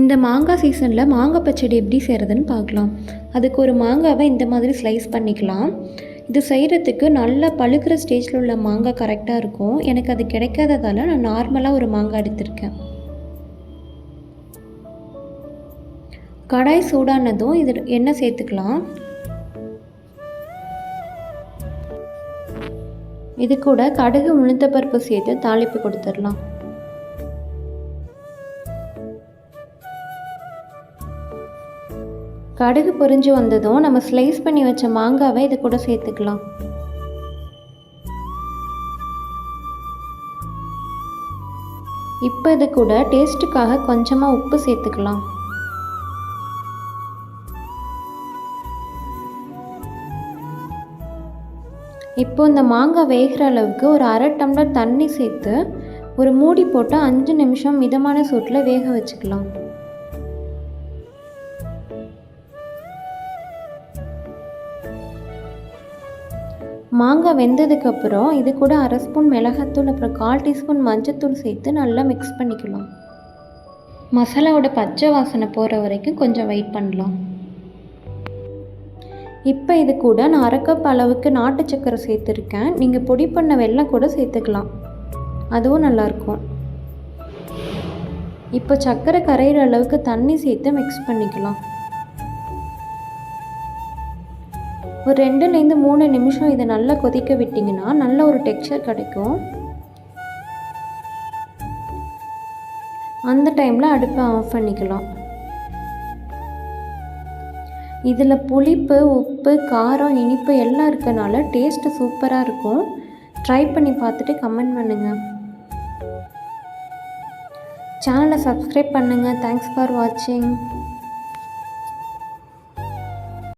இந்த மாங்காய் சீசனில் மாங்காய் பச்சடி எப்படி செய்கிறதுன்னு பார்க்கலாம். அதுக்கு ஒரு மாங்காவை இந்த மாதிரி ஸ்லைஸ் பண்ணிக்கலாம். இது செய்கிறதுக்கு நல்லா பழுக்கிற ஸ்டேஜில் உள்ள மாங்காய் கரெக்டாக இருக்கும். எனக்கு அது கிடைக்காததால் நான் நார்மலாக ஒரு மாங்காய் எடுத்திருக்கேன். கடாய் சூடானதும் இது எண்ணெய் சேர்த்துக்கலாம். இது கூட கடுகு உளுந்தப்பருப்பு சேர்த்து தாளிப்பு கொடுத்துடலாம். கடுகு பொரிஞ்சு வந்ததும் நம்ம ஸ்லைஸ் பண்ணி வச்ச மாங்காவை இது கூட சேர்த்துக்கலாம். இப்போ இது கூட டேஸ்ட்டுக்காக கொஞ்சமாக உப்பு சேர்த்துக்கலாம். இப்போ இந்த மாங்காய் வேகிற அளவுக்கு ஒரு அரை டம்ளர் தண்ணி சேர்த்து ஒரு மூடி போட்டு அஞ்சு நிமிஷம் மிதமான சூட்டில் வேக வச்சுக்கலாம். மாங்காய் வெந்ததுக்கப்புறம் இது கூட அரை ஸ்பூன் மிளகாத்தூள் அப்புறம் கால் டீஸ்பூன் மஞ்சத்தூள் சேர்த்து நல்லா மிக்ஸ் பண்ணிக்கலாம். மசாலாவோட பச்சை வாசனை போகிற வரைக்கும் கொஞ்சம் வெயிட் பண்ணலாம். இப்போ இது கூட நான் அரை கப் அளவுக்கு நாட்டு சக்கரை சேர்த்துருக்கேன். நீங்கள் பொடி பண்ண வெல்லம் கூட சேர்த்துக்கலாம். அதுவும் நல்லாயிருக்கும் இப்போ சக்கரை கரையிற அளவுக்கு தண்ணி சேர்த்து மிக்ஸ் பண்ணிக்கலாம். ஒரு ரெண்டுலேருந்து மூணு நிமிஷம் இதை நல்லா கொதிக்க விட்டிங்கன்னா நல்ல ஒரு டெக்ஸ்சர் கிடைக்கும். அந்த டைமில் அடுப்பை ஆஃப் பண்ணிக்கலாம். இதில் புளிப்பு உப்பு காரம் இனிப்பு எல்லாம் இருக்கனால டேஸ்ட்டு சூப்பராக இருக்கும். ட்ரை பண்ணி பார்த்துட்டு கமெண்ட் பண்ணுங்கள் சேனலை சப்ஸ்கிரைப் பண்ணுங்கள் தேங்க்ஸ் ஃபார் வாட்சிங்